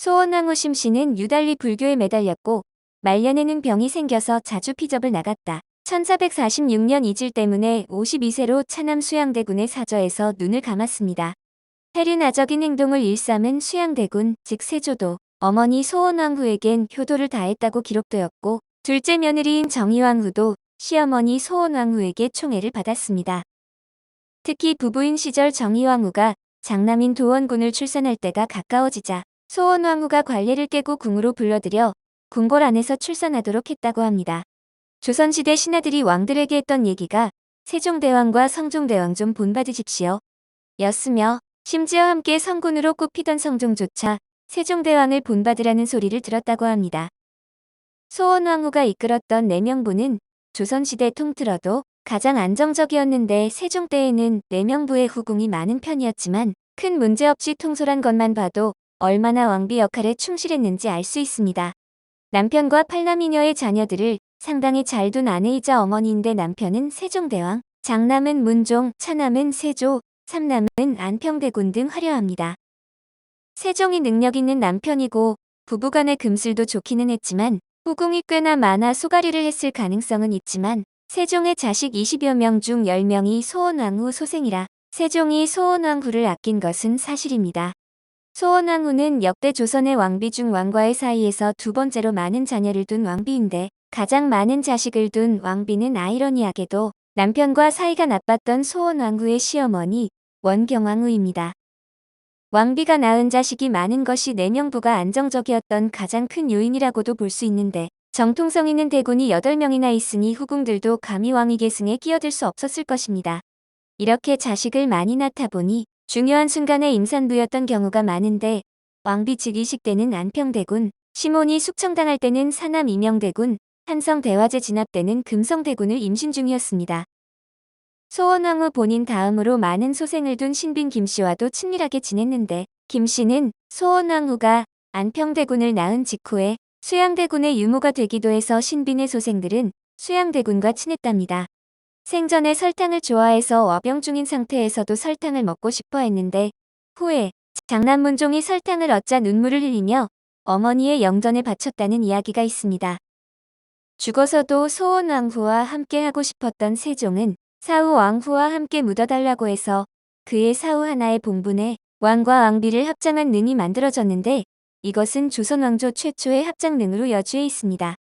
소원왕후 심씨는 유달리 불교에 매달렸고 말년에는 병이 생겨서 자주 피접을 나갔다. 1446년 이질 때문에 52세로 차남 수양대군의 사저에서 눈을 감았습니다. 해륜아적인 행동을 일삼은 수양대군, 즉 세조도 어머니 소원왕후에겐 효도를 다했다고 기록되었고 둘째 며느리인 정의왕후도 시어머니 소원왕후에게 총애를 받았습니다. 특히 부부인 시절 정의왕후가 장남인 도원군을 출산할 때가 가까워지자 소원왕후가 관례를 깨고 궁으로 불러들여 궁궐 안에서 출산하도록 했다고 합니다. 조선시대 신하들이 왕들에게 했던 얘기가 세종대왕과 성종대왕 좀 본받으십시오. 였으며 심지어 함께 성군으로 꼽히던 성종조차 세종대왕을 본받으라는 소리를 들었다고 합니다. 소원왕후가 이끌었던 내명부는 조선시대 통틀어도 가장 안정적이었는데 세종 때에는 내명부의 후궁이 많은 편이었지만 큰 문제 없이 통솔한 것만 봐도 얼마나 왕비 역할에 충실했는지 알 수 있습니다. 남편과 팔남이녀의 자녀들을 상당히 잘 둔 아내이자 어머니인데 남편은 세종대왕, 장남은 문종, 차남은 세조, 삼남은 안평대군 등 화려합니다. 세종이 능력 있는 남편이고 부부간의 금슬도 좋기는 했지만 후궁이 꽤나 많아 소가리를 했을 가능성은 있지만 세종의 자식 20여 명 중 10명이 소원왕후 소생이라 세종이 소원왕후를 아낀 것은 사실입니다. 소원왕후는 역대 조선의 왕비 중 왕과의 사이에서 두 번째로 많은 자녀를 둔 왕비인데 가장 많은 자식을 둔 왕비는 아이러니하게도 남편과 사이가 나빴던 소원왕후의 시어머니 원경왕후입니다. 왕비가 낳은 자식이 많은 것이 내명부가 안정적이었던 가장 큰 요인이라고도 볼 수 있는데 정통성 있는 대군이 8명이나 있으니 후궁들도 감히 왕위 계승에 끼어들 수 없었을 것입니다. 이렇게 자식을 많이 낳다 보니 중요한 순간에 임산부였던 경우가 많은데 왕비 즉위식 때는 안평대군, 시몬이 숙청당할 때는 사남 이명대군, 한성대화제 진압 때는 금성대군을 임신 중이었습니다. 소원왕 후 본인 다음으로 많은 소생을 둔 신빈 김씨와도 친밀하게 지냈는데 김씨는 소원왕 후가 안평대군을 낳은 직후에 수양대군의 유모가 되기도 해서 신빈의 소생들은 수양대군과 친했답니다. 생전에 설탕을 좋아해서 와병 중인 상태에서도 설탕을 먹고 싶어 했는데 후에 장남 문종이 설탕을 얻자 눈물을 흘리며 어머니의 영전에 바쳤다는 이야기가 있습니다. 죽어서도 소원 왕후와 함께 하고 싶었던 세종은 사후 왕후와 함께 묻어달라고 해서 그의 사후 하나의 봉분에 왕과 왕비를 합장한 능이 만들어졌는데 이것은 조선 왕조 최초의 합장능으로 여주해 있습니다.